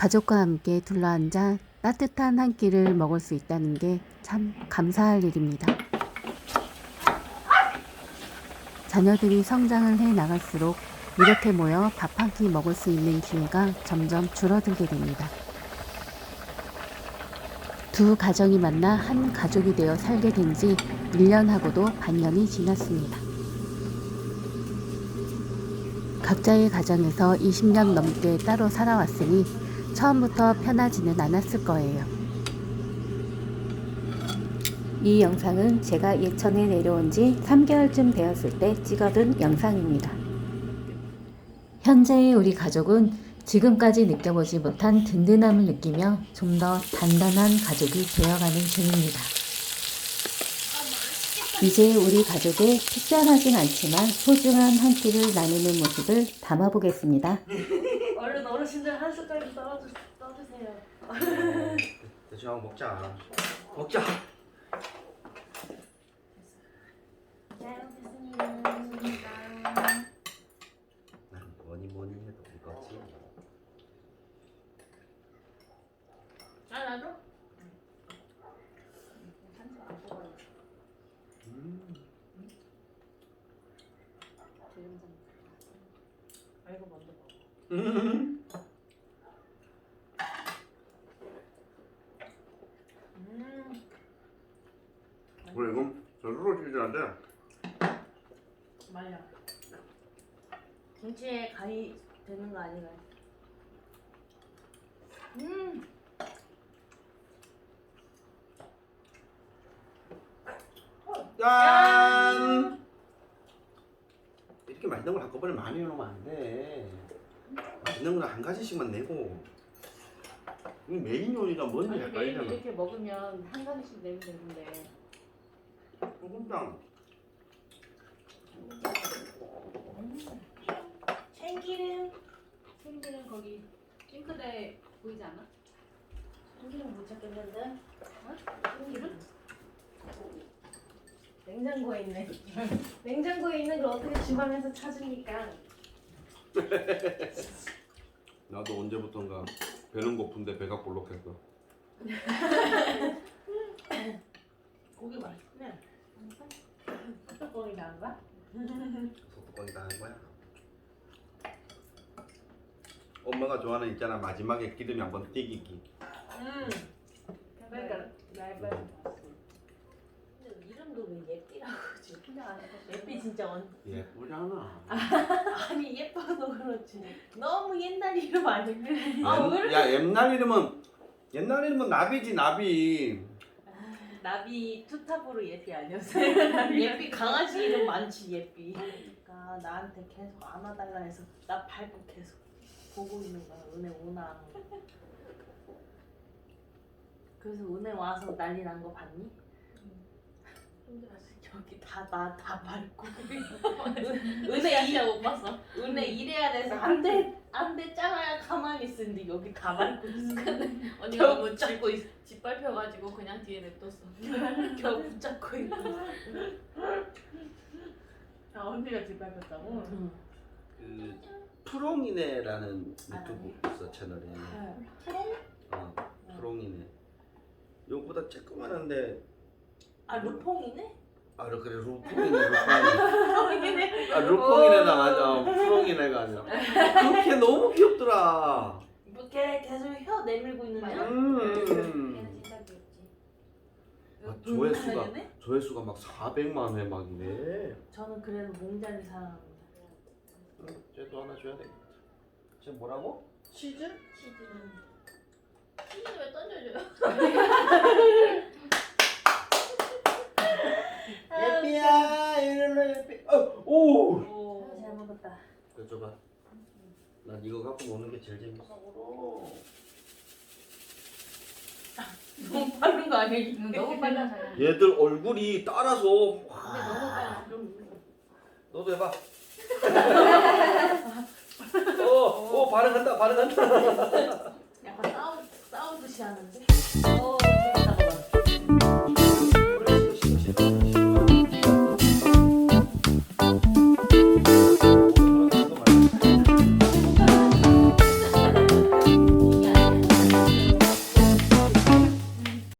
가족과 함께 둘러앉아 따뜻한 한 끼를 먹을 수 있다는 게 참 감사할 일입니다. 자녀들이 성장을 해 나갈수록 이렇게 모여 밥 한 끼 먹을 수 있는 기회가 점점 줄어들게 됩니다. 두 가정이 만나 한 가족이 되어 살게 된 지 1년하고도 반년이 지났습니다. 각자의 가정에서 20년 넘게 따로 살아왔으니 처음부터 편하지는 않았을 거예요. 이 영상은 제가 예천에 내려온 지 3개월쯤 되었을 때 찍어둔 영상입니다. 현재의 우리 가족은 지금까지 느껴보지 못한 든든함을 느끼며 좀 더 단단한 가족이 되어가는 중입니다. 이제 우리 가족의 특별하진 않지만 소중한 한 끼를 나누는 모습을 담아보겠습니다. 어르신들 한 숟갈 떠 떠주세요. 대충 한번 먹자. 먹자. 잘 먹겠습니다. 난 뭐니 뭐니 해도 이거지. 아 나도? 음. 아 이거 먼저 먹어. 음. 음. 그래 이건 저로 찌질한데. 말려. 김치에 간이 되는 거 아닌가요? 음. 짠. 이렇게 맛있는 걸 한꺼번에 많이 넣으면 안 돼. 맛있는 거는 한 가지씩만 내고. 이 메인 요리가 뭔지 아니 매일 헷갈리잖아. 이렇게 먹으면 한 가지씩 내면 되는데. 소금장. 참기름. 참기름 거기 싱크대 보이지 않아? 참기름 못 찾겠는데? 어? 참기름? 냉장고에 있네. 냉장고에 있는 걸 어떻게 주방에서 찾으니까. 나도 언제부턴가 배는 고픈데 배가 볼록했어. 고기 맛있네. 뚜껑이 나은 거야? 소뚜껑이 다한 거야. 엄마가 좋아하는 있잖아 마지막에 기름이 한번 튀기기. 음. 그러니까 날발. 근데 이름도 왜 예삐라고 지금 예삐 진짜 언 예쁘잖아. 아니 예뻐도 그렇지 너무 옛날 이름 아니야? 아왜 옛- 이렇게 야 옛날 이름은 옛날 이름은 나비지 나비. 나비 투탑으로 예삐 아니었어요? 예삐 강아지 이름 많지 예삐 그러니까 나한테 계속 안아달라 해서 나 밟고 계속 보고 있는 거야 은혜 오나 그래서 은혜 와서 난리 난 거 봤니? 여기 다 나 다 밟고 은혜 이 못 봤어. 은혜 이래야 돼서 안돼 안돼 짱아야 가만히 있는데 여기 다 밟고 있어 언니가 겨우 너무 짚고 있, 짓밟혀가지고 그냥 뒤에 냅뒀어. 겨우 붙잡고 있고 아 언니가 짓밟혔다고? 그 프롱이네라는 유튜브 있어 채널에. 어 프롱이네. 요거보다 조그만한데 아 루퐁이네? 아 그래 루퐁이네 루퐁. 아 루퐁이네가 맞아 프롱이네가 아니라. 그렇게 너무 귀엽더라. 이렇게 계속 혀 내밀고 있는 애야? 음. 진짜 귀엽지. 아, 조회수가? 조회수가 막 400만 회막 이래. 저는 그래도 몽자리 사랑합니다 응, 쟤도 하나 줘야 되겠다. 쟤 뭐라고? 치즈? 치즈. 치즈 왜 던져줘요? 예삐야 이리로 예삐. 어, 오. 오. 잘 먹었다 줘봐. 난 이거 갖고 노는 게 제일 재밌어. 너무 빠른 거 아니야 이거? 너무 빨라서. 얘들 얼굴이 따라서. 너무 빨라. 너도 해봐. 어, 어 반응한다, 반응한다. 약간 싸우, 싸우듯이 하는데? 오.